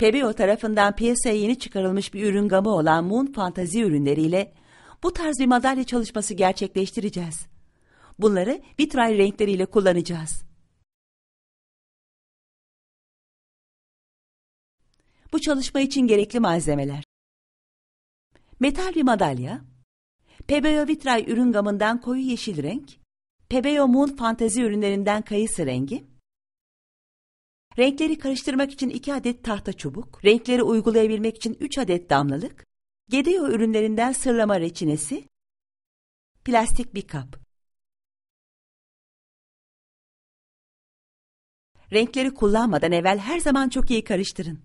PBO tarafından piyasaya yeni çıkarılmış bir ürün gamı olan Moon Fantazi ürünleriyle bu tarz bir madalya çalışması gerçekleştireceğiz. Bunları vitray renkleriyle kullanacağız. Bu çalışma için gerekli malzemeler. Metal bir madalya, PBO vitray ürün gamından koyu yeşil renk, PBO Moon Fantazi ürünlerinden kayısı rengi, renkleri karıştırmak için 2 adet tahta çubuk, renkleri uygulayabilmek için 3 adet damlalık, Gedeo ürünlerinden sırlama reçinesi, plastik bir kap. Renkleri kullanmadan evvel her zaman çok iyi karıştırın.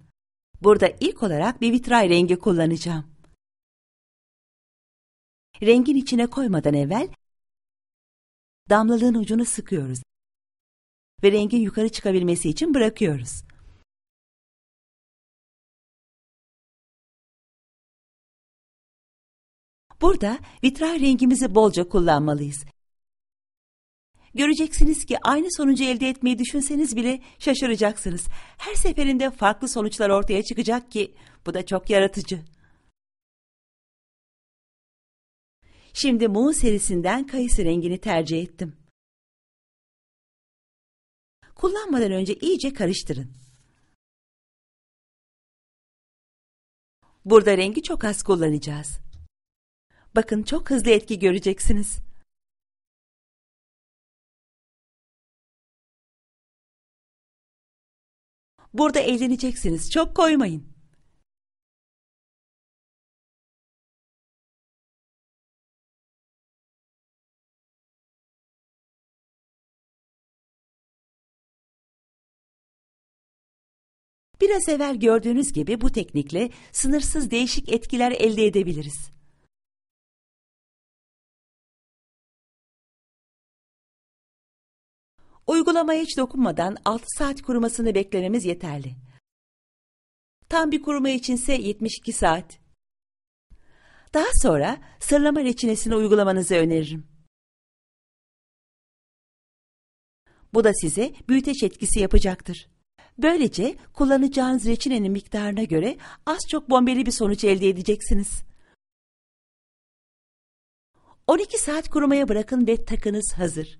Burada ilk olarak bir vitray rengi kullanacağım. Rengin içine koymadan evvel damlalığın ucunu sıkıyoruz ve rengin yukarı çıkabilmesi için bırakıyoruz. Burada vitray rengimizi bolca kullanmalıyız. Göreceksiniz ki aynı sonucu elde etmeyi düşünseniz bile şaşıracaksınız. Her seferinde farklı sonuçlar ortaya çıkacak ki bu da çok yaratıcı. Şimdi Moon serisinden kayısı rengini tercih ettim. Kullanmadan önce iyice karıştırın. Burada rengi çok az kullanacağız. Bakın çok hızlı etki göreceksiniz. Burada eğleneceksiniz. Çok koymayın. Biraz evvel gördüğünüz gibi bu teknikle sınırsız değişik etkiler elde edebiliriz. Uygulamaya hiç dokunmadan 6 saat kurumasını beklememiz yeterli. Tam bir kuruma içinse 72 saat. Daha sonra sırlama reçinesini uygulamanızı öneririm. Bu da size büyüteç etkisi yapacaktır. Böylece kullanacağınız reçinenin miktarına göre az çok bombeli bir sonuç elde edeceksiniz. 12 saat kurumaya bırakın ve takınız hazır.